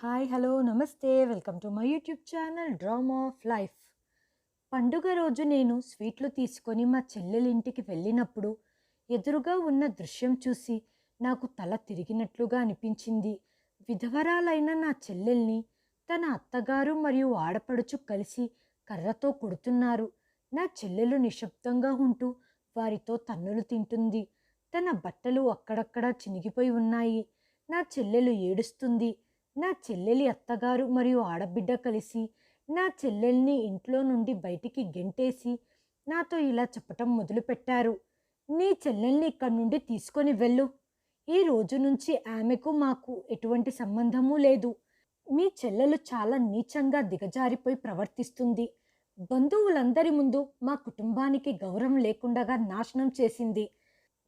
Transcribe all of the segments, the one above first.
Hi hello నమస్తే. Welcome to my YouTube channel drama of life పండుగ రోజు నేను స్వీట్లు తీసుకొని మా చెల్లెలి ఇంటికి వెళ్ళినప్పుడు ఎదురుగా ఉన్న దృశ్యం చూసి నాకు తల తిరిగినట్లుగా అనిపించింది. విధవరాలైన నా చెల్లెల్ని తన అత్తగారు మరియు ఆడపడుచు కలిసి కర్రతో కొడుతున్నారు. నా చెల్లెలు నిశ్శబ్దంగా ఉంటూ వారితో తన్నులు తింటుంది. తన బట్టలు అక్కడక్కడ చినిగిపోయి ఉన్నాయి. నా చెల్లెలు ఏడుస్తుంది. నా చెల్లెలి అత్తగారు మరియు ఆడబిడ్డ కలిసి నా చెల్లెల్ని ఇంట్లో నుండి బయటికి గెంటేసి నాతో ఇలా చెప్పటం మొదలుపెట్టారు. నీ చెల్లెల్ని ఇక్కడి నుండి తీసుకొని వెళ్ళు. ఈ రోజు నుంచి ఆమెకు మాకు ఎటువంటి సంబంధము లేదు. మీ చెల్లెలు చాలా నీచంగా దిగజారిపోయి ప్రవర్తిస్తుంది. బంధువులందరి ముందు మా కుటుంబానికి గౌరవం లేకుండా నాశనం చేసింది.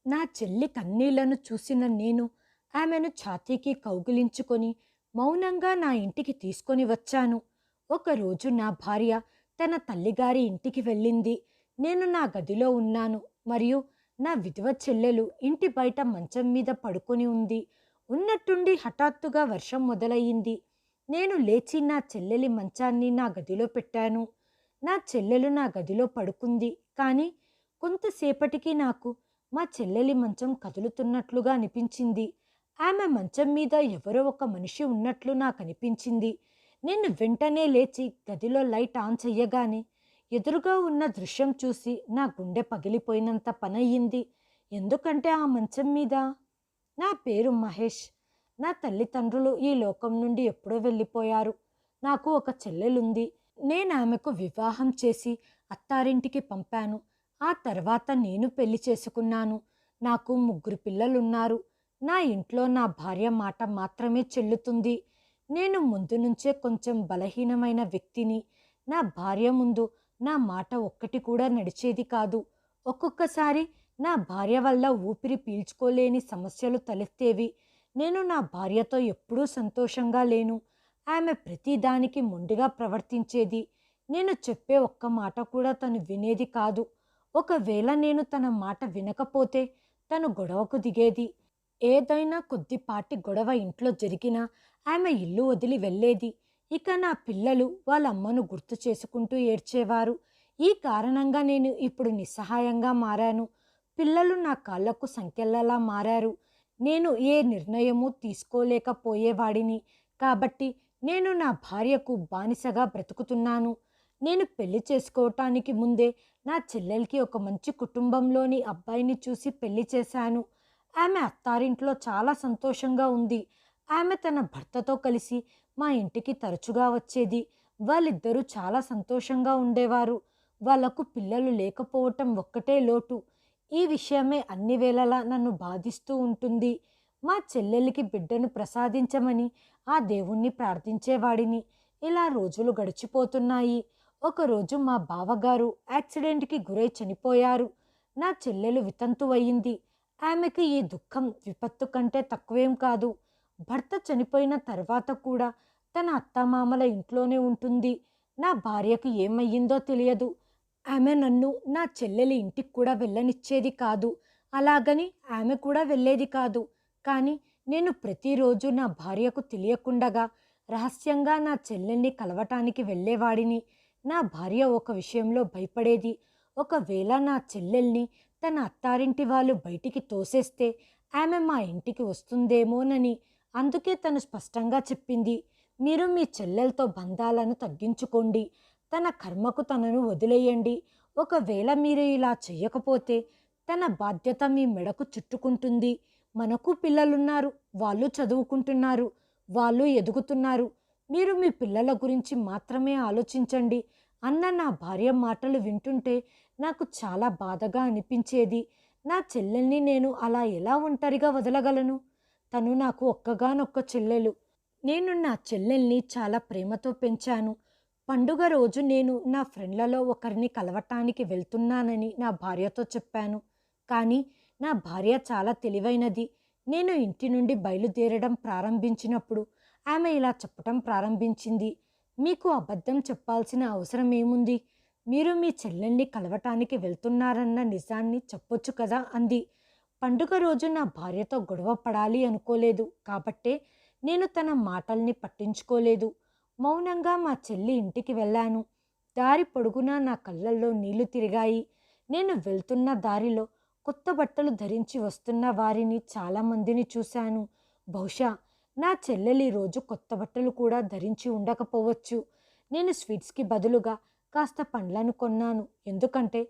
నా చెల్లి కన్నీళ్ళను చూసిన నేను ఆమెను ఛాతీకి కౌగిలించుకొని మౌనంగా నా ఇంటికి తీసుకొని వచ్చాను. ఒకరోజు నా భార్య తన తల్లిగారి ఇంటికి వెళ్ళింది. నేను నా గదిలో ఉన్నాను. మరియు నా విధవ చెల్లెలు ఇంటి బయట మంచం మీద పడుకొని ఉంది. ఉన్నట్టుండి హఠాత్తుగా వర్షం మొదలయ్యింది. నేను లేచి నా చెల్లెలి మంచాన్ని నా గదిలో పెట్టాను. నా చెల్లెలు నా గదిలో పడుకుంది. కానీ కొంతసేపటికి నాకు మా చెల్లెలి మంచం కదులుతున్నట్లుగా అనిపించింది. ఆమె మంచం మీద ఎవరో ఒక మనిషి ఉన్నట్లు నాకు అనిపించింది. నేను వెంటనే లేచి గదిలో లైట్ ఆన్ చెయ్యగానే ఎదురుగా ఉన్న దృశ్యం చూసి నా గుండె పగిలిపోయినంత పనయ్యింది. ఎందుకంటే ఆ మంచం మీద? నా పేరు మహేష్. నా తల్లిదండ్రులు ఈ లోకం నుండి ఎప్పుడో వెళ్ళిపోయారు. నాకు ఒక చెల్లెలుంది. నేను ఆమెకు వివాహం చేసి అత్తారింటికి పంపాను. ఆ తర్వాత నేను పెళ్ళి చేసుకున్నాను. నాకు ముగ్గురు పిల్లలున్నారు. నా ఇంట్లో నా భార్య మాట మాత్రమే చెల్లుతుంది. నేను ముందు నుంచే కొంచెం బలహీనమైన వ్యక్తిని. నా భార్య ముందు నా మాట ఒక్కటి కూడా నడిచేది కాదు. ఒక్కొక్కసారి నా భార్య వల్ల ఊపిరి పీల్చుకోలేని సమస్యలు తలెత్తేవి. నేను నా భార్యతో ఎప్పుడూ సంతోషంగా లేను. ఆమె ప్రతిదానికి మొండిగా ప్రవర్తించేది. నేను చెప్పే ఒక్క మాట కూడా తను వినేది కాదు. ఒకవేళ నేను తన మాట వినకపోతే తను గొడవకు దిగేది. ఏదైనా కొద్దిపాటి గొడవ ఇంట్లో జరిగినా ఆమె ఇల్లు వదిలి వెళ్ళేది. ఇక నా పిల్లలు వాళ్ళ అమ్మను గుర్తు చేసుకుంటూ ఏడ్చేవారు. ఈ కారణంగా నేను ఇప్పుడు నిస్సహాయంగా మారాను. పిల్లలు నా కాళ్ళకు సంఖ్యలలా మారారు. నేను ఏ నిర్ణయము తీసుకోలేకపోయేవాడిని. కాబట్టి నేను నా భార్యకు బానిసగా బ్రతుకుతున్నాను. నేను పెళ్ళి చేసుకోవటానికి ముందే నా చెల్లెలకి ఒక మంచి కుటుంబంలోని అబ్బాయిని చూసి పెళ్ళి చేశాను. ఆమె అత్తారింట్లో చాలా సంతోషంగా ఉంది. ఆమె తన భర్తతో కలిసి మా ఇంటికి తరచుగా వచ్చేది. వాళ్ళిద్దరూ చాలా సంతోషంగా ఉండేవారు. వాళ్ళకు పిల్లలు లేకపోవటం ఒక్కటే లోటు. ఈ విషయమే అన్ని వేళలా నన్ను బాధిస్తూ ఉంటుంది. మా చెల్లెలికి బిడ్డను ప్రసాదించమని ఆ దేవుణ్ణి ప్రార్థించేవాడిని. ఇలా రోజులు గడిచిపోతున్నాయి. ఒకరోజు మా బావగారు యాక్సిడెంట్కి గురై చనిపోయారు. నా చెల్లెలు వితంతువయ్యింది. ఆమెకి ఈ దుఃఖం విపత్తు కంటే తక్కువేం కాదు. భర్త చనిపోయిన తర్వాత కూడా తన అత్తమామల ఇంట్లోనే ఉంటుంది. నా భార్యకు ఏమయ్యిందో తెలియదు. ఆమె నన్ను నా చెల్లెలి ఇంటికి కూడా వెళ్ళనిచ్చేది కాదు. అలాగని ఆమె కూడా వెళ్ళేది కాదు. కానీ నేను ప్రతిరోజు నా భార్యకు తెలియకుండగా రహస్యంగా నా చెల్లెల్ని కలవటానికి వెళ్ళేవాడిని. నా భార్య ఒక విషయంలో భయపడేది. ఒకవేళ నా చెల్లెల్ని తన అత్తారింటి వాళ్ళు బయటికి తోసేస్తే ఆమె మా ఇంటికి వస్తుందేమోనని అందుకే తను స్పష్టంగా చెప్పింది. మీరు మీ చెల్లెలతో బంధాలను తగ్గించుకోండి. తన కర్మకు తనను వదిలేయండి. ఒకవేళ మీరు ఇలా చేయకపోతే తన బాధ్యత మీ మెడకు చుట్టుకుంటుంది. మనకు పిల్లలున్నారు. వాళ్ళు చదువుకుంటున్నారు. వాళ్ళు ఎదుగుతున్నారు. మీరు మీ పిల్లల గురించి మాత్రమే ఆలోచించండి అన్న నా భార్య మాటలు వింటుంటే నాకు చాలా బాధగా అనిపించేది. నా చెల్లెల్ని నేను అలా ఎలా ఒంటరిగా వదలగలను? తను నాకు ఒక్కగానొక్క చెల్లెలు. నేను నా చెల్లెల్ని చాలా ప్రేమతో పెంచాను. పండుగ రోజు నేను నా ఫ్రెండ్లలో ఒకరిని కలవటానికి వెళ్తున్నానని నా భార్యతో చెప్పాను. కానీ నా భార్య చాలా తెలివైనది. నేను ఇంటి నుండి బయలుదేరడం ప్రారంభించినప్పుడు ఆమె ఇలా చెప్పటం ప్రారంభించింది. మీకు అబద్ధం చెప్పాల్సిన అవసరం ఏముంది? మీరు మీ చెల్లెల్ని కలవటానికి వెళ్తున్నారన్న నిజాన్ని చెప్పొచ్చు కదా అంది. పండుగ రోజు నా భార్యతో గొడవ పడాలి అనుకోలేదు. కాబట్టే నేను తన మాటల్ని పట్టించుకోలేదు. మౌనంగా మా చెల్లి ఇంటికి వెళ్ళాను. దారి పొడుగునా నా కళ్ళల్లో నీళ్ళు తిరిగాయి. నేను వెళ్తున్న దారిలో కొత్త బట్టలు ధరించి వస్తున్న వారిని చాలామందిని చూశాను. బహుశా నా చెల్లెలి రోజు కొత్త బట్టలు కూడా ధరించి ఉండకపోవచ్చు. నేను స్వీట్స్కి బదులుగా కాస్త పండ్లను కొన్నాను. ఎందుకంటే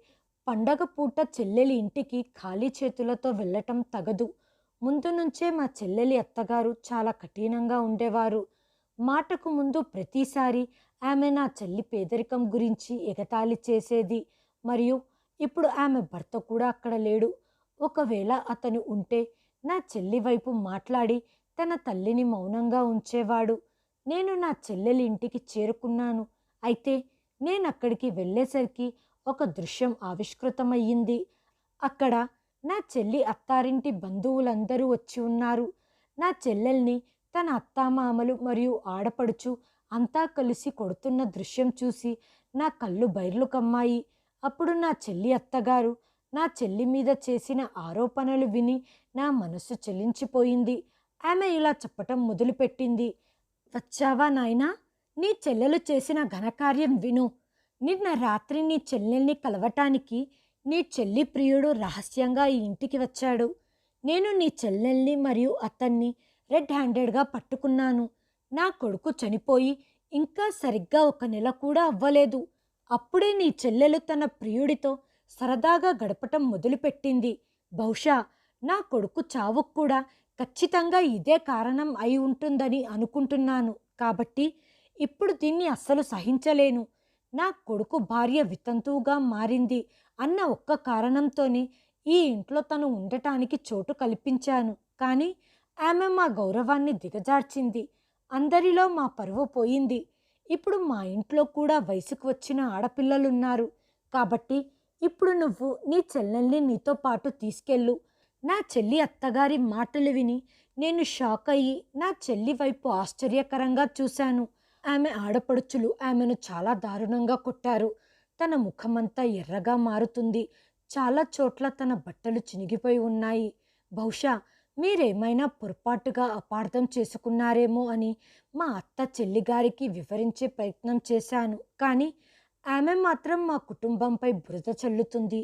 పండగ పూట చెల్లెలి ఇంటికి ఖాళీ చేతులతో వెళ్ళటం తగదు. ముందు నుంచే మా చెల్లెలి అత్తగారు చాలా కఠినంగా ఉండేవారు. మాటకు ముందు ప్రతిసారి ఆమె నా చెల్లి పేదరికం గురించి ఎగతాళి చేసేది. మరియు ఇప్పుడు ఆమె భర్త కూడా అక్కడ లేడు. ఒకవేళ అతను ఉంటే నా చెల్లి వైపు మాట్లాడి తన తల్లిని మౌనంగా ఉంచేవాడు. నేను నా చెల్లెలి ఇంటికి చేరుకున్నాను. అయితే నేను అక్కడికి వెళ్ళేసరికి ఒక దృశ్యం ఆవిష్కృతమయ్యింది. అక్కడ నా చెల్లి అత్తారింటి బంధువులందరూ వచ్చి ఉన్నారు. నా చెల్లెల్ని తన అత్తామామలు మరియు ఆడపడుచు అంతా కలిసి కొడుతున్న దృశ్యం చూసి నా కళ్ళు బైర్లు కమ్మాయి. అప్పుడు నా చెల్లి అత్తగారు నా చెల్లి మీద చేసిన ఆరోపణలు విని నా మనసు చెల్లించిపోయింది ఆమె ఇలా చెప్పటం మొదలుపెట్టింది. వచ్చావా నాయనా? నీ చెల్లెలు చేసిన ఘనకార్యం విను. నిన్న రాత్రి నీ చెల్లెల్ని కలవటానికి నీ చెల్లి ప్రియుడు రహస్యంగా ఈ ఇంటికి వచ్చాడు. నేను నీ చెల్లెల్ని మరియు అతన్ని రెడ్ హ్యాండెడ్గా పట్టుకున్నాను. నా కొడుకు చనిపోయి ఇంకా సరిగ్గా ఒక నెల కూడా అవ్వలేదు. అప్పుడే నీ చెల్లెలు తన ప్రియుడితో సరదాగా గడపటం మొదలుపెట్టింది. బహుశా నా కొడుకు చావుకు కూడా ఖచ్చితంగా ఇదే కారణం అయి ఉంటుందని అనుకుంటున్నాను. కాబట్టి ఇప్పుడు దీన్ని అస్సలు సహించలేను. నా కొడుకు భార్య వితంతువుగా మారింది అన్న ఒక్క కారణంతోనే ఈ ఇంట్లో తను ఉండటానికి చోటు కల్పించాను. కానీ ఆమె మా గౌరవాన్ని దిగజార్చింది. అందరిలో మా పరువు పోయింది. ఇప్పుడు మా ఇంట్లో కూడా వయసుకు వచ్చిన ఆడపిల్లలున్నారు. కాబట్టి ఇప్పుడు నువ్వు నీ చెల్లెల్ని నీతో పాటు తీసుకెళ్ళు. నా చెల్లి అత్తగారి మాటలు విని నేను షాక్ అయ్యి నా చెల్లి వైపు ఆశ్చర్యకరంగా చూశాను. ఆమె ఆడపడుచులు ఆమెను చాలా దారుణంగా కొట్టారు. తన ముఖమంతా ఎర్రగా మారుతుంది. చాలా చోట్ల తన బట్టలు చినిగిపోయి ఉన్నాయి. బహుశా మీరేమైనా పొరపాటుగా అపార్థం చేసుకున్నారేమో అని మా అత్త చెల్లిగారికి వివరించే ప్రయత్నం చేశాను. కానీ ఆమె మాత్రం మా కుటుంబంపై బురద చల్లుతుంది.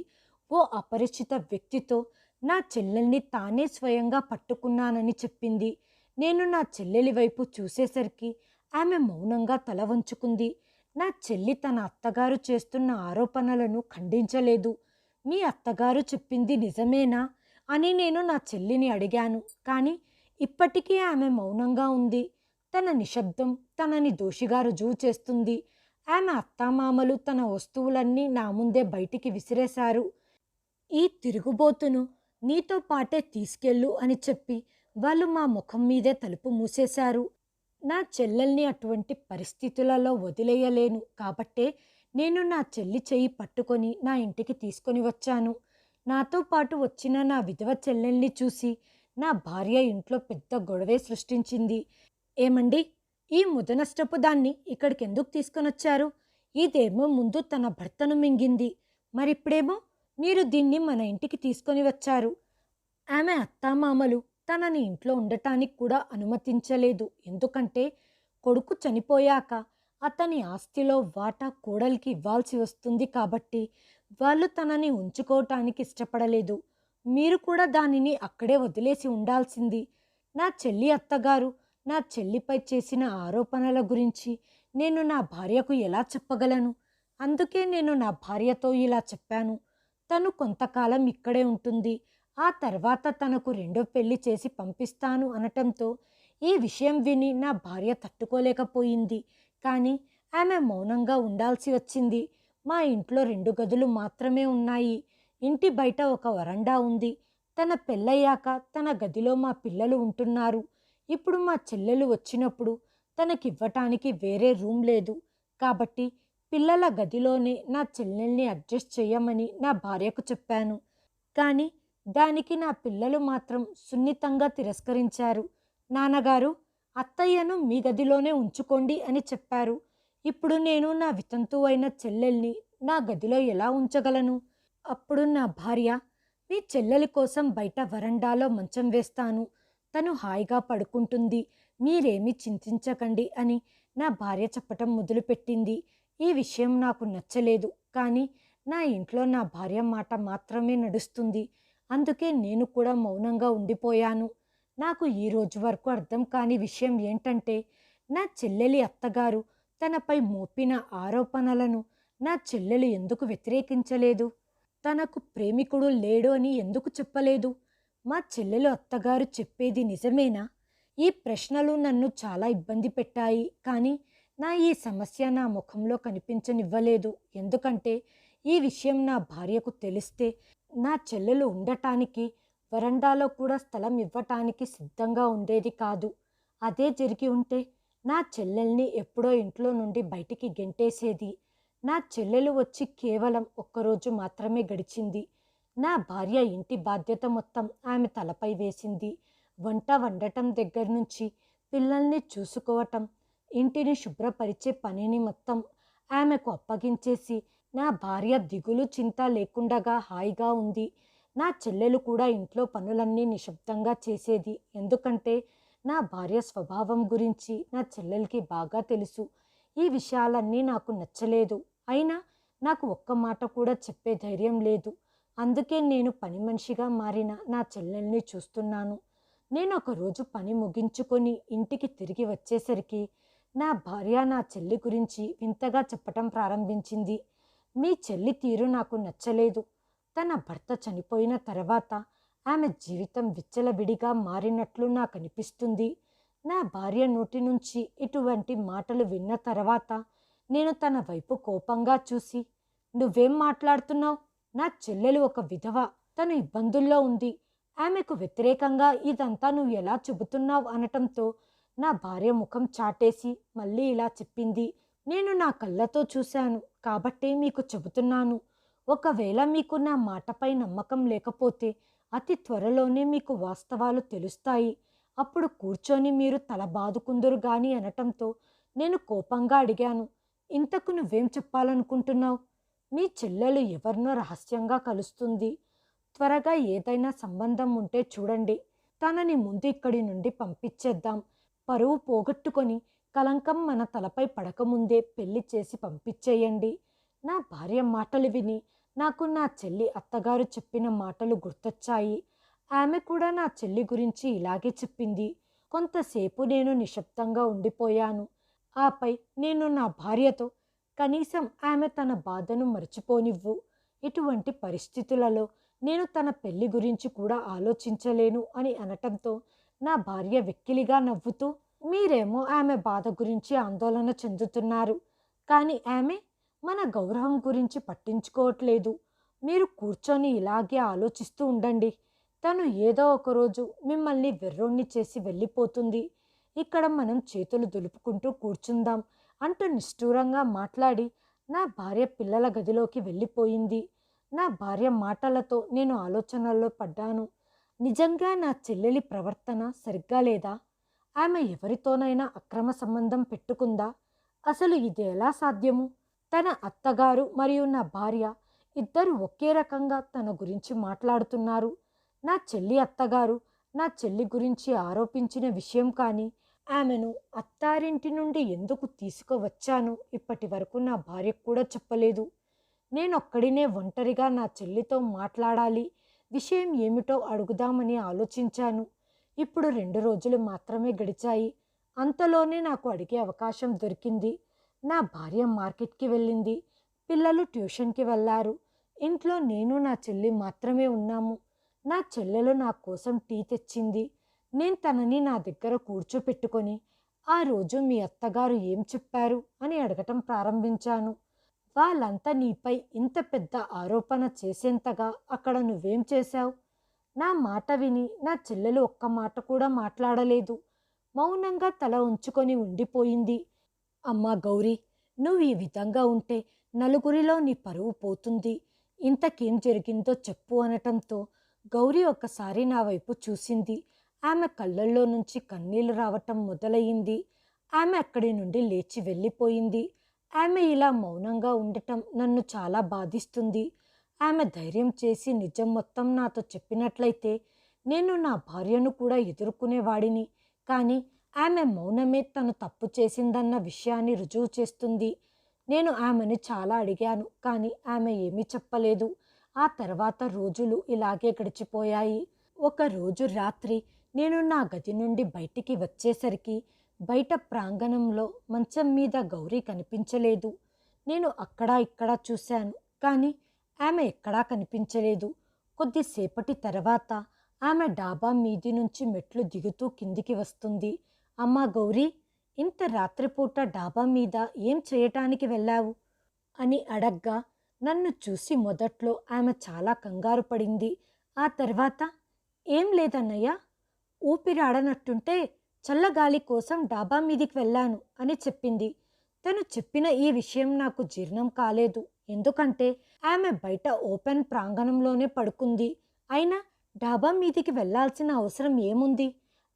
ఓ అపరిచిత వ్యక్తితో నా చెల్లెల్ని తానే స్వయంగా పట్టుకున్నానని చెప్పింది. నేను నా చెల్లెలి వైపు చూసేసరికి ఆమె మౌనంగా తల వంచుకుంది. నా చెల్లి తన అత్తగారు చేస్తున్న ఆరోపణలను ఖండించలేదు. మీ అత్తగారు చెప్పింది నిజమేనా అని నేను నా చెల్లిని అడిగాను. కానీ ఇప్పటికీ ఆమె మౌనంగా ఉంది. తన నిశ్శబ్దం తనని దోషిగా రుజువు చేస్తుంది. ఆమె అత్తామామలు తన వస్తువులన్నీ నా ముందే బయటికి విసిరేశారు. ఈ తిరుగుబోతును నీతో పాటే తీసుకెళ్ళు అని చెప్పి వాళ్ళు మా ముఖం మీదే తలుపు మూసేశారు. నా చెల్లెల్ని అటువంటి పరిస్థితులలో వదిలేయలేను. కాబట్టే నేను నా చెల్లి చెయ్యి పట్టుకొని నా ఇంటికి తీసుకొని వచ్చాను. నాతో పాటు వచ్చిన నా విధవ చెల్లెల్ని చూసి నా భార్య ఇంట్లో పెద్ద గొడవే సృష్టించింది. ఏమండి? ఈ ముదనష్టపు దాన్ని ఇక్కడికి ఎందుకు తీసుకొని వచ్చారు? ఇదేమో ముందు తన భర్తను మింగింది. మరిప్పుడేమో మీరు దీన్ని మన ఇంటికి తీసుకొని వచ్చారు. ఆమె అత్తామామలు తనని ఇంట్లో ఉండటానికి కూడా అనుమతించలేదు. ఎందుకంటే కొడుకు చనిపోయాక అతని ఆస్తిలో వాటా కోడలికి ఇవ్వాల్సి వస్తుంది కాబట్టి వాళ్ళు తనని ఉంచుకోవటానికి ఇష్టపడలేదు. మీరు కూడా దానిని అక్కడే వదిలేసి ఉండాల్సింది. నా చెల్లి అత్తగారు నా చెల్లిపై చేసిన ఆరోపణల గురించి నేను నా భార్యకు ఎలా చెప్పగలను? అందుకే నేను నా భార్యతో ఇలా చెప్పాను. తను కొంతకాలం ఇక్కడే ఉంటుంది. ఆ తర్వాత తనకు రెండో పెళ్ళి చేసి పంపిస్తాను అనటంతో ఈ విషయం విని నా భార్య తట్టుకోలేకపోయింది. కానీ ఆమె మౌనంగా ఉండాల్సి వచ్చింది. మా ఇంట్లో రెండు గదులు మాత్రమే ఉన్నాయి. ఇంటి బయట ఒక వరండా ఉంది. తన పెళ్ళయ్యాక తన గదిలో మా పిల్లలు ఉంటున్నారు. ఇప్పుడు మా చెల్లెలు వచ్చినప్పుడు తనకివ్వటానికి వేరే రూమ్ లేదు. కాబట్టి పిల్లల గదిలోనే నా చెల్లెల్ని అడ్జస్ట్ చేయమని నా భార్యకు చెప్పాను. కానీ దానికి నా పిల్లలు మాత్రం సున్నితంగా తిరస్కరించారు. నాన్నగారు అత్తయ్యను మీ గదిలోనే ఉంచుకోండి అని చెప్పారు. ఇప్పుడు నేను నా వితంతు అయిన చెల్లెల్ని నా గదిలో ఎలా ఉంచగలను? అప్పుడు నా భార్య మీ చెల్లెలి కోసం బయట వరండాలో మంచం వేస్తాను. తను హాయిగా పడుకుంటుంది. మీరేమీ చింతించకండి అని నా భార్య చెప్పటం మొదలుపెట్టింది. ఈ విషయం నాకు నచ్చలేదు. కానీ నా ఇంట్లో నా భార్య మాట మాత్రమే నడుస్తుంది. అందుకే నేను కూడా మౌనంగా ఉండిపోయాను. నాకు ఈ రోజు వరకు అర్థం కాని విషయం ఏంటంటే నా చెల్లెలి అత్తగారు తనపై మోపిన ఆరోపణలను నా చెల్లెలు ఎందుకు వ్యతిరేకించలేదు? తనకు ప్రేమికుడు లేడు అని ఎందుకు చెప్పలేదు? మా చెల్లెలు అత్తగారు చెప్పేది నిజమేనా? ఈ ప్రశ్నలు నన్ను చాలా ఇబ్బంది పెట్టాయి. కానీ నా ఈ సమస్య నా ముఖంలో కనిపించనివ్వలేదు. ఎందుకంటే ఈ విషయం నా భార్యకు తెలిస్తే నా చెల్లెలు ఉండటానికి వరండాలో కూడా స్థలం ఇవ్వటానికి సిద్ధంగా ఉండేది కాదు. అదే జరిగి ఉంటే నా చెల్లెల్ని ఎప్పుడో ఇంట్లో నుండి బయటికి గెంటేసేది. నా చెల్లెలు వచ్చి కేవలం ఒక్కరోజు మాత్రమే గడిచింది. నా భార్య ఇంటి బాధ్యత మొత్తం ఆమె తలపై వేసింది. వంట వండటం దగ్గర నుంచి పిల్లల్ని చూసుకోవటం ఇంటిని శుభ్రపరిచే పనిని మొత్తం ఆమెకు అప్పగించేసి నా భార్య దిగులు చింత లేకుండగా హాయిగా ఉంది. నా చెల్లెలు కూడా ఇంట్లో పనులన్నీ నిశ్శబ్దంగా చేసేది. ఎందుకంటే నా భార్య స్వభావం గురించి నా చెల్లెలకి బాగా తెలుసు. ఈ విషయాలన్నీ నాకు నచ్చలేదు. అయినా నాకు ఒక్క మాట కూడా చెప్పే ధైర్యం లేదు. అందుకే నేను పని మనిషిగా మారిన నా చెల్లెల్ని చూస్తున్నాను. నేను ఒకరోజు పని ముగించుకొని ఇంటికి తిరిగి వచ్చేసరికి నా భార్య నా చెల్లి గురించి వింతగా చెప్పటం ప్రారంభించింది. మీ చెల్లి తీరు నాకు నచ్చలేదు. తన భర్త చనిపోయిన తర్వాత ఆమె జీవితం విచ్చలవిడిగా మారినట్లు నాకు అనిపిస్తుంది నా భార్య నోటి నుంచి ఇటువంటి మాటలు విన్న తర్వాత నేను తన వైపు కోపంగా చూసి నువ్వేం మాట్లాడుతున్నావు? నా చెల్లెలు ఒక విధవ. తను ఇబ్బందుల్లో ఉంది. ఆమెకు వ్యతిరేకంగా ఇదంతా నువ్వు ఎలా చెబుతున్నావు? అనటంతో నా భార్య ముఖం చాటేసి మళ్ళీ ఇలా చెప్పింది. నేను నా కళ్ళతో చూశాను. కాబట్టే మీకు చెబుతున్నాను. ఒకవేళ మీకు నా మాటపై నమ్మకం లేకపోతే అతి త్వరలోనే మీకు వాస్తవాలు తెలుస్తాయి. అప్పుడు కూర్చొని మీరు తల బాదుకుందరు గాని అనటంతో నేను కోపంగా అడిగాను. ఇంతకు నువ్వేం చెప్పాలనుకుంటున్నావు? మీ చెల్లెలు ఎవరినో రహస్యంగా కలుస్తుంది. త్వరగా ఏదైనా సంబంధం ఉంటే చూడండి. తనని ముందు ఇక్కడి నుండి పంపించేద్దాం. పరువు పోగొట్టుకొని కలంకం మన తలపై పడకముందే పెళ్ళి చేసి పంపించేయండి. నా భార్య మాటలు విని నాకు నా చెల్లి అత్తగారు చెప్పిన మాటలు గుర్తొచ్చాయి. ఆమె కూడా నా చెల్లి గురించి ఇలాగే చెప్పింది. కొంతసేపు నేను నిశ్శబ్దంగా ఉండిపోయాను. ఆపై నేను నా భార్యతో కనీసం ఆమె తన బాధను మర్చిపోనివ్వు. ఇటువంటి పరిస్థితులలో నేను తన పెళ్ళి గురించి కూడా ఆలోచించలేను అని అనటంతో నా భార్య వెక్కిలిగా నవ్వుతూ మీరేమో ఆమె బాధ గురించి ఆందోళన చెందుతున్నారు. కానీ ఆమె మన గౌరవం గురించి పట్టించుకోవట్లేదు. మీరు కూర్చొని ఇలాగే ఆలోచిస్తూ ఉండండి. తను ఏదో ఒకరోజు మిమ్మల్ని వెర్రోణ్ణి చేసి వెళ్ళిపోతుంది. ఇక్కడ మనం చేతులు దులుపుకుంటూ కూర్చుందాం అంటూ నిష్ఠూరంగా మాట్లాడి నా భార్య పిల్లల గదిలోకి వెళ్ళిపోయింది. నా భార్య మాటలతో నేను ఆలోచనల్లో పడ్డాను. నిజంగా నా చెల్లెలి ప్రవర్తన సరిగ్గా లేదా? ఆమె ఎవరితోనైనా అక్రమ సంబంధం పెట్టుకుందా? అసలు ఇది ఎలా సాధ్యము? తన అత్తగారు మరియు నా భార్య ఇద్దరు ఒకే రకంగా తన గురించి మాట్లాడుతున్నారు. నా చెల్లి అత్తగారు నా చెల్లి గురించి ఆరోపించిన విషయం కానీ ఆమెను అత్తారింటి నుండి ఎందుకు తీసుకువచ్చాను? ఇప్పటి వరకు నా భార్యకు కూడా చెప్పలేదు. నేనొక్కడినే ఒంటరిగా నా చెల్లితో మాట్లాడాలి. విషయం ఏమిటో అడుగుదామని ఆలోచించాను. ఇప్పుడు రెండు రోజులు మాత్రమే గడిచాయి. అంతలోనే నాకు అడిగే అవకాశం దొరికింది. నా భార్య మార్కెట్కి వెళ్ళింది. పిల్లలు ట్యూషన్కి వెళ్ళారు ఇంట్లో నేను నా చెల్లి మాత్రమే ఉన్నాము. నా చెల్లెలు నా కోసం టీ తెచ్చింది. నేను తనని నా దగ్గర కూర్చోపెట్టుకొని ఆ రోజు మీ అత్తగారు ఏం చెప్పారు? అని అడగటం ప్రారంభించాను. వాళ్ళంతా నీపై ఇంత పెద్ద ఆరోపణ చేసేంతగా అక్కడ నువ్వేం చేశావు? నా మాట విని నా చెల్లెలు ఒక్క మాట కూడా మాట్లాడలేదు. మౌనంగా తల ఉంచుకొని ఉండిపోయింది. అమ్మా గౌరీ నువ్వు ఈ విధంగా ఉంటే నలుగురిలో నీ పరువు పోతుంది. ఇంతకేం జరిగిందో చెప్పు అనటంతో గౌరీ ఒక్కసారి నా వైపు చూసింది. ఆమె కళ్ళల్లో నుంచి కన్నీళ్ళు రావటం మొదలయ్యింది ఆమె అక్కడి నుండి లేచి వెళ్ళిపోయింది. ఆమె ఇలా మౌనంగా ఉండటం నన్ను చాలా బాధిస్తుంది. ఆమె ధైర్యం చేసి నిజం మొత్తం నాతో చెప్పినట్లయితే నేను నా భార్యను కూడా ఎదుర్కొనేవాడిని. కానీ ఆమె మౌనమే తను తప్పు చేసిందన్న విషయాన్ని రుజువు చేస్తుంది. నేను ఆమెను చాలా అడిగాను కానీ ఆమె ఏమీ చెప్పలేదు. ఆ తర్వాత రోజులు ఇలాగే గడిచిపోయాయి. ఒక రోజు రాత్రి నేను నా గది నుండి బయటికి వచ్చేసరికి బయట ప్రాంగణంలో మంచం మీద గౌరీ కనిపించలేదు. నేను అక్కడ ఇక్కడ చూశాను కానీ ఆమె ఎక్కడా కనిపించలేదు. కొద్దిసేపటి తర్వాత ఆమె డాబా మీది నుంచి మెట్లు దిగుతూ కిందికి వస్తుంది. అమ్మా గౌరీ ఇంత రాత్రిపూట డాబా మీద ఏం చేయటానికి వెళ్ళావు? అని అడగ్గా నన్ను చూసి మొదట్లో ఆమె చాలా కంగారు పడింది. ఆ తర్వాత ఏం లేదన్నయ్య ఊపిరాడనట్టుంటే చల్లగాలి కోసం డాబా మీదికి వెళ్ళాను అని చెప్పింది. తను చెప్పిన ఈ విషయం నాకు జీర్ణం కాలేదు. ఎందుకంటే ఆమె బయట ఓపెన్ ప్రాంగణంలోనే పడుకుంది. అయినా డాబా మీదికి వెళ్ళాల్సిన అవసరం ఏముంది?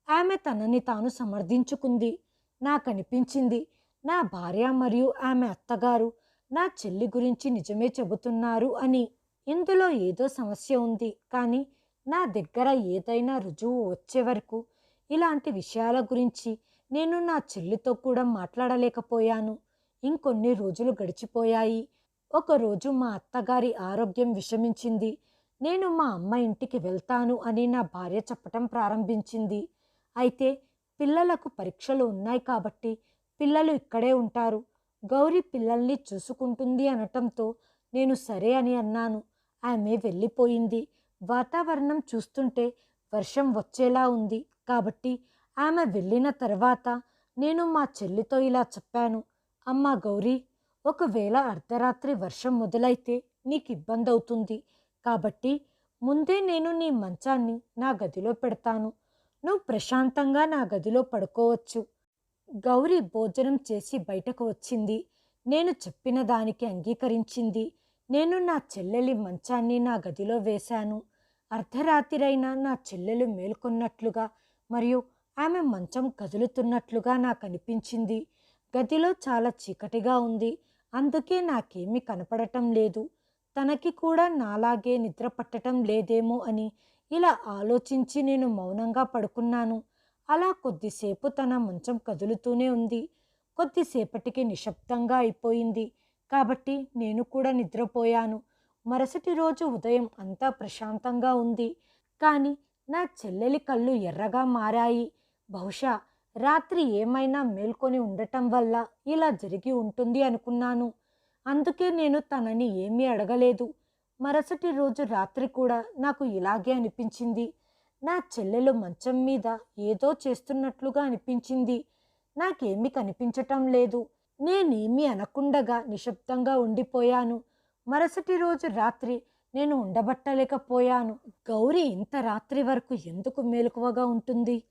ఆమె తనని తాను సమర్థించుకుంది. నాకనిపించింది నా భార్య మరియు ఆమె అత్తగారు నా చెల్లి గురించి నిజమే చెబుతున్నారు అని. ఇందులో ఏదో సమస్య ఉంది. కానీ నా దగ్గర ఏదైనా రుజువు వచ్చే వరకు ఇలాంటి విషయాల గురించి నేను నా చెల్లితో కూడా మాట్లాడలేకపోయాను. ఇంకొన్ని రోజులు గడిచిపోయాయి. ఒకరోజు మా అత్తగారి ఆరోగ్యం విషమించింది. నేను మా అమ్మ ఇంటికి వెళ్తాను అని నా భార్య చెప్పటం ప్రారంభించింది. అయితే పిల్లలకు పరీక్షలు ఉన్నాయి కాబట్టి పిల్లలు ఇక్కడే ఉంటారు. గౌరీ పిల్లల్ని చూసుకుంటుంది అనటంతో నేను సరే అని అన్నాను. ఆమె వెళ్ళిపోయింది. వాతావరణం చూస్తుంటే వర్షం వచ్చేలా ఉంది కాబట్టి ఆమె వెళ్ళిన తర్వాత నేను మా చెల్లితో ఇలా చెప్పాను అమ్మ గౌరీ ఒకవేళ అర్ధరాత్రి వర్షం మొదలైతే నీకు ఇబ్బంది అవుతుంది కాబట్టి ముందే నేను నీ మంచాన్ని నా గదిలో పెడతాను. నువ్వు ప్రశాంతంగా నా గదిలో పడుకోవచ్చు. గౌరీ భోజనం చేసి బయటకు వచ్చింది. నేను చెప్పిన దానికి అంగీకరించింది. నేను నా చెల్లెలి మంచాన్ని నా గదిలో వేశాను. అర్ధరాత్రిరైనా నా చెల్లెలు మేల్కొన్నట్లుగా మరియు ఆమె మంచం కదులుతున్నట్లుగా నాకు అనిపించింది గదిలో చాలా చీకటిగా ఉంది. అందుకే నాకేమీ కనపడటం లేదు. తనకి కూడా నాలాగే నిద్ర పట్టడం లేదేమో అని ఇలా ఆలోచించి నేను మౌనంగా పడుకున్నాను. అలా కొద్దిసేపు తన మంచం కదులుతూనే ఉంది. కొద్దిసేపటికి నిశ్శబ్దంగా అయిపోయింది. కాబట్టి నేను కూడా నిద్రపోయాను. మరుసటి రోజు ఉదయం అంతా ప్రశాంతంగా ఉంది. కానీ నా చెల్లెలి కళ్ళు ఎర్రగా మారాయి. బహుశా రాత్రి ఏమైనా మేల్కొని ఉండటం వల్ల ఇలా జరిగి ఉంటుంది అనుకున్నాను. అందుకే నేను తనని ఏమీ అడగలేదు. మరుసటి రోజు రాత్రి కూడా నాకు ఇలాగే అనిపించింది. నా చెల్లెలు మంచం మీద ఏదో చేస్తున్నట్లుగా అనిపించింది. నాకేమీ కనిపించటం లేదు. నేనేమీ అనకుండగా నిశ్శబ్దంగా ఉండిపోయాను. మరుసటి రోజు రాత్రి నేను ఉండబట్టలేకపోయాను. గౌరీ ఇంత రాత్రి వరకు ఎందుకు మేలుకువగా ఉంటుంది?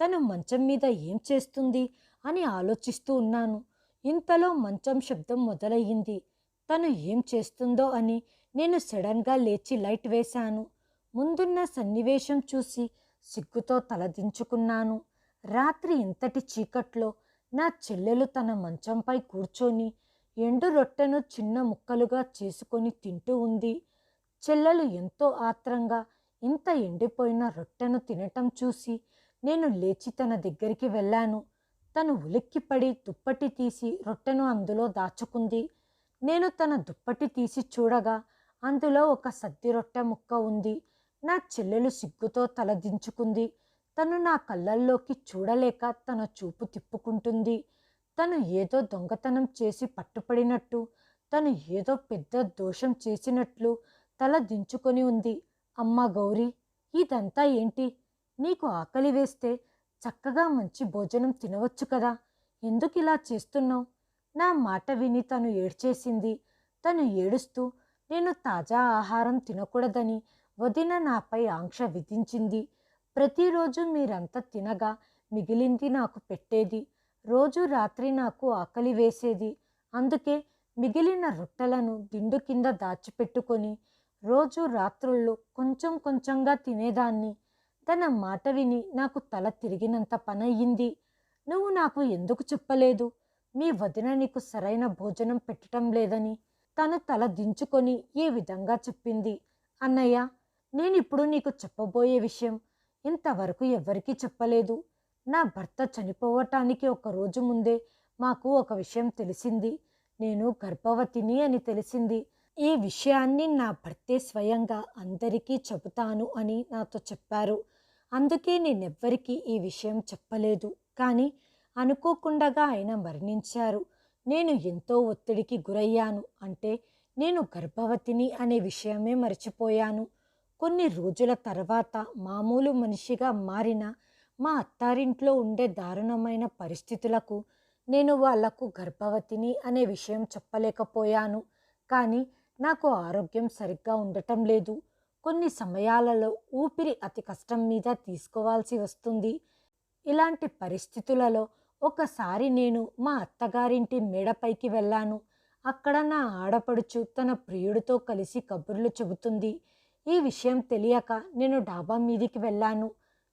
తను మంచం మీద ఏం చేస్తుంది అని ఆలోచిస్తూ ఉన్నాను. ఇంతలో మంచం శబ్దం మొదలయ్యింది. తను ఏం చేస్తుందో అని నేను సడన్గా లేచి లైట్ వేశాను. ముందున్న సన్నివేశం చూసి సిగ్గుతో తలదించుకున్నాను. రాత్రి ఇంతటి చీకట్లో నా చెల్లెలు తన మంచంపై కూర్చొని ఎండు రొట్టెను చిన్న ముక్కలుగా చేసుకొని తింటూ ఉంది. చెల్లెలు ఎంతో ఆత్రంగా ఇంత ఎండిపోయిన రొట్టెను తినటం చూసి నేను లేచి తన దగ్గరికి వెళ్ళాను. తను ఉలిక్కిపడి దుప్పటి తీసి రొట్టెను అందులో దాచుకుంది. నేను తన దుప్పటి తీసి చూడగా అందులో ఒక సద్ది రొట్టె ముక్క ఉంది. నా చెల్లెలు సిగ్గుతో తలదించుకుంది తను నా కళ్ళల్లోకి చూడలేక తన చూపు తిప్పుకుంటుంది. తను ఏదో దొంగతనం చేసి పట్టుపడినట్టు తను ఏదో పెద్ద దోషం చేసినట్లు తల దించుకొని ఉంది. అమ్మ గౌరీ ఇదంతా ఏంటి? నీకు ఆకలి వేస్తే చక్కగా మంచి భోజనం తినవచ్చు కదా. ఎందుకు ఇలా చేస్తున్నావు? నా మాట విని తను ఏడ్చేసింది. తను ఏడుస్తూ నేను తాజా ఆహారం తినకూడదని వదిన నాపై ఆంక్ష విధించింది. ప్రతిరోజు మీరంతా తినగా మిగిలింది నాకు పెట్టేది. రోజు రాత్రి నాకు ఆకలి వేసేది. అందుకే మిగిలిన రొట్టెలను దిండు కింద దాచిపెట్టుకొని రోజు రాత్రుల్లో కొంచెం కొంచెంగా తినేదాన్ని. తన మాట విని నాకు తల తిరిగినంత పనయ్యింది. నువ్వు నాకు ఎందుకు చెప్పలేదు? మీ వదిన నీకు సరైన భోజనం పెట్టడం లేదని తను తల దించుకొని ఏ విధంగా చెప్పింది? అన్నయ్య నేనిప్పుడు నీకు చెప్పబోయే విషయం ఇంతవరకు ఎవ్వరికీ చెప్పలేదు. నా భర్త చనిపోవటానికి ఒక రోజు ముందే మాకు ఒక విషయం తెలిసింది. నేను గర్భవతిని అని తెలిసింది. ఈ విషయాన్ని నా భర్తే స్వయంగా అందరికీ చెబుతాను అని నాతో చెప్పారు. అందుకే నేనెవ్వరికీ ఈ విషయం చెప్పలేదు. కానీ అనుకోకుండగా ఆయన మరణించారు. నేను ఎంతో ఒత్తిడికి గురయ్యాను. అంటే నేను గర్భవతిని అనే విషయమే మర్చిపోయాను. కొన్ని రోజుల తర్వాత మామూలు మనిషిగా మారిన మా అత్తారింట్లో ఉండే దారుణమైన పరిస్థితులకు నేను వాళ్ళకు గర్భవతిని అనే విషయం చెప్పలేకపోయాను. కానీ నాకు ఆరోగ్యం సరిగ్గా ఉండటం లేదు. కొన్ని సమయాలలో ఊపిరి అతి కష్టం మీద తీసుకోవాల్సి వస్తుంది. ఇలాంటి పరిస్థితులలో ఒకసారి నేను మా అత్తగారింటి మేడపైకి వెళ్ళాను. అక్కడ నా ఆడపడుచు తన ప్రియుడితో కలిసి కబుర్లు చెబుతుంది. ఈ విషయం తెలియక నేను డాబా మీదికి వెళ్ళాను.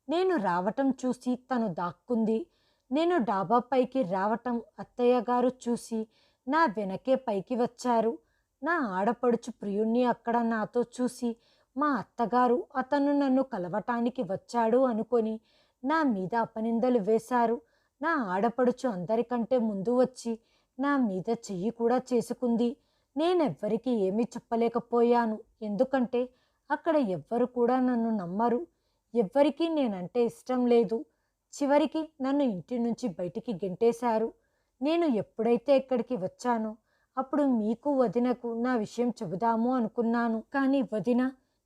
నేను రావటం చూసి తను దాక్కుంది. నేను డాబా పైకి రావటం అత్తయ్య గారు చూసి నా వెనకే పైకి వచ్చారు. నా ఆడపడుచు ప్రియుణ్ణి అక్కడ నాతో చూసి మా అత్తగారు అతను నన్ను కలవటానికి వచ్చాడు అనుకొని నా మీద అపనిందలు వేశారు. నా ఆడపడుచు అందరికంటే ముందు వచ్చి నా మీద చెయ్యి కూడా చేసుకుంది. నేనెవ్వరికి ఏమీ చెప్పలేకపోయాను. ఎందుకంటే అక్కడ ఎవ్వరు కూడా నన్ను నమ్మరు. ఎవ్వరికీ నేనంటే ఇష్టం లేదు. చివరికి నన్ను ఇంటి నుంచి బయటికి గెంటేశారు. నేను ఎప్పుడైతే ఇక్కడికి వచ్చానో అప్పుడు మీకు వదినకు నా విషయం చెబుదాము అనుకున్నాను. కానీ వదిన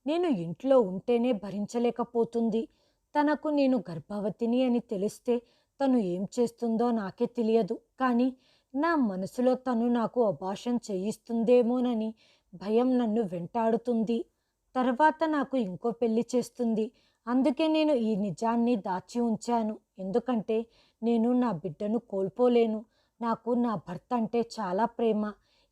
నేను ఇంట్లో ఉంటేనే భరించలేకపోతుంది. తనకు నేను గర్భవతిని అని తెలిస్తే తను ఏం చేస్తుందో నాకే తెలియదు. కానీ నా మనసులో తను నాకు అభాషం చేయిస్తుందేమోనని భయం నన్ను వెంటాడుతుంది. తర్వాత నాకు ఇంకో పెళ్ళి చేస్తుంది. అందుకే నేను ఈ నిజాన్ని దాచి ఉంచాను. ఎందుకంటే నేను నా బిడ్డను కోల్పోలేను. నాకు నా భర్త అంటే చాలా ప్రేమ.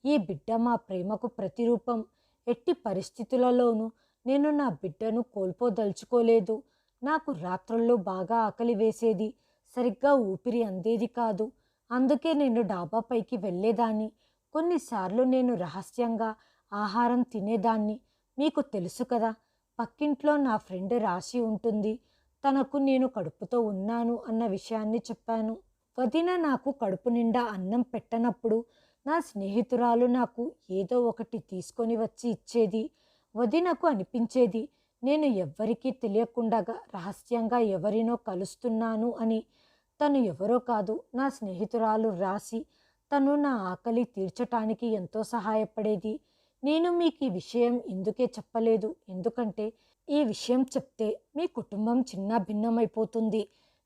ఈ బిడ్డ మా ప్రేమకు ప్రతిరూపం. ఎట్టి పరిస్థితులలోనూ నేను నా బిడ్డను కోల్పోదలుచుకోలేదు. నాకు రాత్రుల్లో బాగా ఆకలి వేసేది సరిగ్గా ఊపిరి అందేది కాదు. అందుకే నేను డాబాపైకి వెళ్ళేదాన్ని. కొన్నిసార్లు నేను రహస్యంగా ఆహారం తినేదాన్ని. మీకు తెలుసు కదా పక్కింట్లో నా ఫ్రెండ్ రాసి ఉంటుంది. తనకు నేను కడుపుతో ఉన్నాను అన్న విషయాన్ని చెప్పాను. వదిన నాకు కడుపు నిండా అన్నం పెట్టనప్పుడు నా స్నేహితురాలు నాకు ఏదో ఒకటి తీసుకొని వచ్చి ఇచ్చేది వదినకు అనిపించేది. నేను ఎవ్వరికీ తెలియకుండా రహస్యంగా ఎవరినో కలుస్తున్నాను అని తను ఎవరో కాదు నా స్నేహితురాలు రాసి తను నా ఆకలి తీర్చటానికి ఎంతో సహాయపడేది. నేను మీకు ఈ విషయం ఎందుకే చెప్పలేదు? ఎందుకంటే ఈ విషయం చెప్తే మీ కుటుంబం చిన్న భిన్నమైపోతుంది.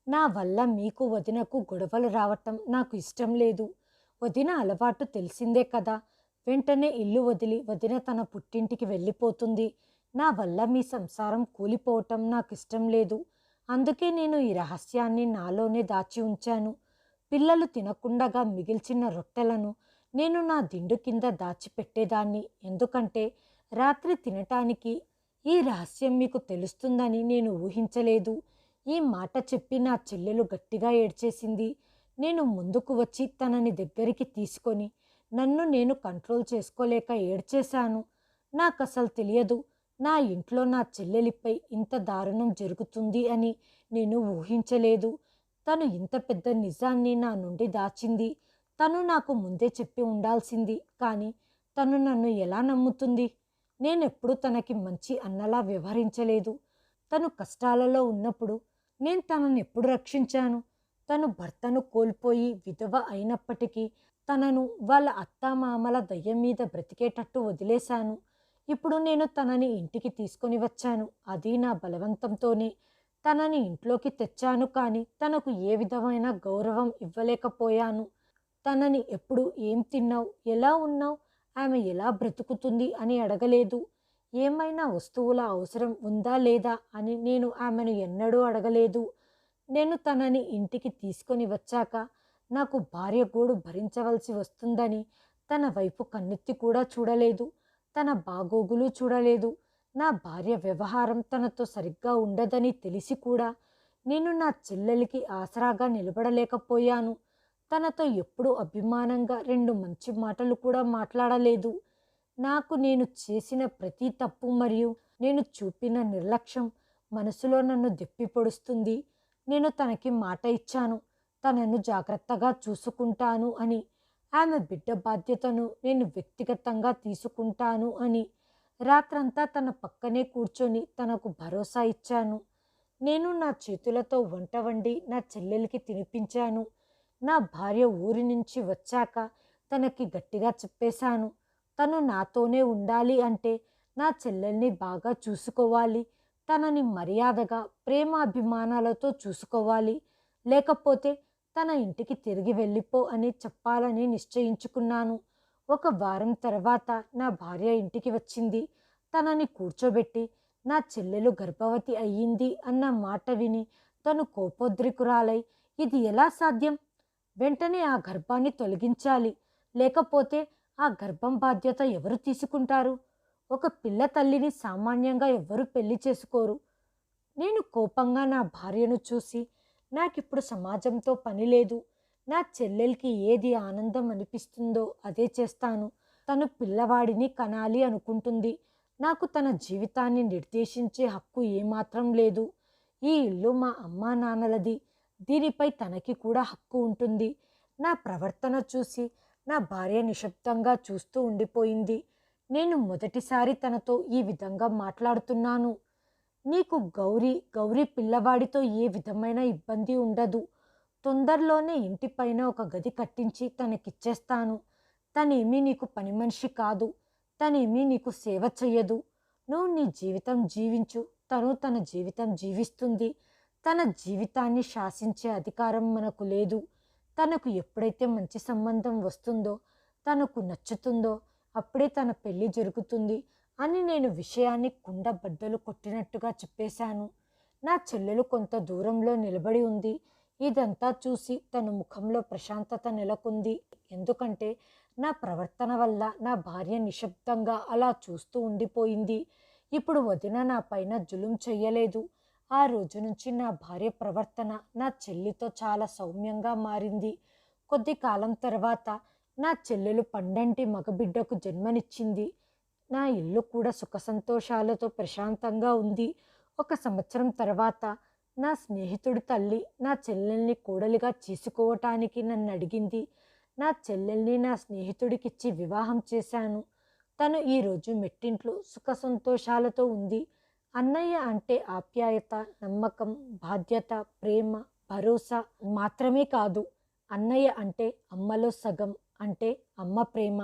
నా వల్ల మీకు వదినకు గొడవలు రావటం నాకు ఇష్టం లేదు. వదిన అలవాటు తెలిసిందే కదా. వెంటనే ఇల్లు వదిలి వదిన తన పుట్టింటికి వెళ్ళిపోతుంది. నా వల్ల మీ సంసారం కూలిపోవటం నాకు ఇష్టం లేదు. అందుకే నేను ఈ రహస్యాన్ని నాలోనే దాచి ఉంచాను. పిల్లలు తినకుండగా మిగిల్చిన రొట్టెలను నేను నా దిండు కింద దాచిపెట్టేదాన్ని. ఎందుకంటే రాత్రి తినటానికి ఈ రహస్యం మీకు తెలుస్తుందని నేను ఊహించలేదు. ఈ మాట చెప్పి నా చెల్లెలు గట్టిగా ఏడ్చేసింది. నేను ముందుకు వచ్చి తనని దగ్గరికి తీసుకొని నన్ను నేను కంట్రోల్ చేసుకోలేక ఏడ్చేశాను. నాకు అసలు తెలియదు నా ఇంట్లో నా చెల్లెలిపై ఇంత దారుణం జరుగుతుంది అని నేను ఊహించలేదు. తను ఇంత పెద్ద నిజాన్ని నా నుండి దాచింది. తను నాకు ముందే చెప్పి ఉండాల్సింది కానీ తను నన్ను ఎలా నమ్ముతుంది? నేనెప్పుడు తనకి మంచి అన్నలా వ్యవహరించలేదు. తను కష్టాలలో ఉన్నప్పుడు నేను తనని ఎప్పుడు రక్షించాను? తను భర్తను కోల్పోయి విధవ అయినప్పటికీ తనను వాళ్ళ అత్తామామల దయ్యం మీద బ్రతికేటట్టు వదిలేశాను. ఇప్పుడు నేను తనని ఇంటికి తీసుకొని వచ్చాను. అది నా బలవంతంతోనే తనని ఇంట్లోకి తెచ్చాను కానీ తనకు ఏ విధమైన గౌరవం ఇవ్వలేకపోయాను. తనని ఎప్పుడు ఏం తిన్నావు? ఎలా ఉన్నావు? ఆమె ఎలా బ్రతుకుతుంది అని అడగలేదు. ఏమైనా వస్తువుల అవసరం ఉందా లేదా అని నేను ఆమెను ఎన్నడూ అడగలేదు. నేను తనని ఇంటికి తీసుకొని వచ్చాక నాకు భార్య గోడు భరించవలసి వస్తుందని తన వైపు కన్నెత్తి కూడా చూడలేదు. తన బాగోగులు చూడలేదు. నా భార్య వ్యవహారం తనతో సరిగ్గా ఉండదని తెలిసి కూడా నేను నా చెల్లెలికి ఆసరాగా నిలబడలేకపోయాను. తనతో ఎప్పుడు అభిమానంగా రెండు మంచి మాటలు కూడా మాట్లాడలేదు. నాకు నేను చేసిన ప్రతి తప్పు మరియు నేను చూపిన నిర్లక్ష్యం మనసులో నన్ను దెప్పి పొడుస్తుంది నేను తనకి మాట ఇచ్చాను. తనను జాగ్రత్తగా చూసుకుంటాను అని. ఆమె బిడ్డ బాధ్యతను నేను వ్యక్తిగతంగా తీసుకుంటాను అని. రాత్రంతా తన పక్కనే కూర్చొని తనకు భరోసా ఇచ్చాను. నేను నా చేతులతో వంట వండి నా చెల్లెలికి తినిపించాను. నా భార్య ఊరి నుంచి వచ్చాక తనకి గట్టిగా చెప్పేశాను. తను నాతోనే ఉండాలి అంటే నా చెల్లెల్ని బాగా చూసుకోవాలి. తనని మర్యాదగా ప్రేమ అభిమానాలతో చూసుకోవాలి. లేకపోతే తన ఇంటికి తిరిగి వెళ్ళిపో అని చెప్పాలని నిశ్చయించుకున్నాను. ఒక వారం తర్వాత నా భార్య ఇంటికి వచ్చింది. తనని కూర్చోబెట్టి నా చెల్లెలు గర్భవతి అయ్యింది అన్న మాట విని తను కోపోద్రికురాలై ఇది ఎలా సాధ్యం? వెంటనే ఆ గర్భాన్ని తొలగించాలి. లేకపోతే ఆ గర్భం బాధ్యత ఎవరు తీసుకుంటారు? ఒక పిల్ల తల్లిని సామాన్యంగా ఎవ్వరూ పెళ్ళి చేసుకోరు. నేను కోపంగా నా భార్యను చూసి నాకిప్పుడు సమాజంతో పని లేదు. నా చెల్లెలకి ఏది ఆనందం అనిపిస్తుందో అదే చేస్తాను. తను పిల్లవాడిని కనాలి అనుకుంటుంది. నాకు తన జీవితాన్ని నిర్దేశించే హక్కు ఏమాత్రం లేదు. ఈ ఇల్లు మా అమ్మా నాన్నలది. దీనిపై తనకి కూడా హక్కు ఉంటుంది. నా ప్రవర్తన చూసి నా భార్య నిశ్శబ్దంగా చూస్తూ ఉండిపోయింది. నేను మొదటిసారి తనతో ఈ విధంగా మాట్లాడుతున్నాను. నీకు గౌరీ గౌరీ పిల్లవాడితో ఏ విధమైన ఇబ్బంది ఉండదు. తొందరలోనే ఇంటిపైన ఒక గది కట్టించి తనకిచ్చేస్తాను. తనేమీ నీకు పని మనిషి కాదు. తనేమీ నీకు సేవ చెయ్యదు. నువ్వు నీ జీవితం జీవించు. తను తన జీవితం జీవిస్తుంది. తన జీవితాన్ని శాసించే అధికారం మనకు లేదు. తనకు ఎప్పుడైతే మంచి సంబంధం వస్తుందో తనకు నచ్చుతుందో అప్పుడే తన పెళ్ళి జరుగుతుంది అని నేను విషయాన్ని కుండ బద్దలు కొట్టినట్టుగా చెప్పేశాను. నా చెల్లెలు కొంత దూరంలో నిలబడి ఉంది. ఇదంతా చూసి తన ముఖంలో ప్రశాంతత నెలకొంది. ఎందుకంటే నా ప్రవర్తన వల్ల నా భార్య నిశ్శబ్దంగా అలా చూస్తూ ఉండిపోయింది. ఇప్పుడు వదిన నా పైన జులుం చెయ్యలేదు. ఆ రోజు నుంచి నా భార్య ప్రవర్తన నా చెల్లితో చాలా సౌమ్యంగా మారింది. కొద్ది కాలం తర్వాత నా చెల్లెలు పండంటి మగబిడ్డకు జన్మనిచ్చింది. నా ఇల్లు కూడా సుఖ సంతోషాలతో ప్రశాంతంగా ఉంది. ఒక సంవత్సరం తర్వాత నా స్నేహితుడి తల్లి నా చెల్లెల్ని కోడలిగా చేసుకోవటానికి నన్ను అడిగింది. నా చెల్లెల్ని నా స్నేహితుడికిచ్చి వివాహం చేశాను. తను ఈరోజు మెట్టింట్లో సుఖ సంతోషాలతో ఉంది. అన్నయ్య అంటే ఆప్యాయత నమ్మకం బాధ్యత ప్రేమ భరోసా మాత్రమే కాదు. అన్నయ్య అంటే అమ్మలో సగం. అంటే అమ్మ ప్రేమ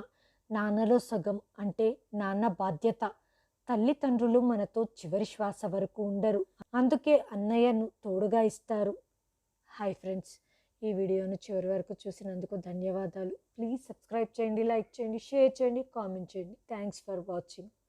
నాన్నలో సగం అంటే నాన్న బాధ్యత. తల్లిదండ్రులు మనతో చివరి శ్వాస వరకు ఉండరు. అందుకే అన్నయ్యను తోడుగా ఇస్తారు. హాయ్ ఫ్రెండ్స్ ఈ వీడియోను చివరి వరకు చూసినందుకు ధన్యవాదాలు. ప్లీజ్ సబ్స్క్రైబ్ చేయండి లైక్ చేయండి షేర్ చేయండి కామెంట్ చేయండి. Thanks for watching.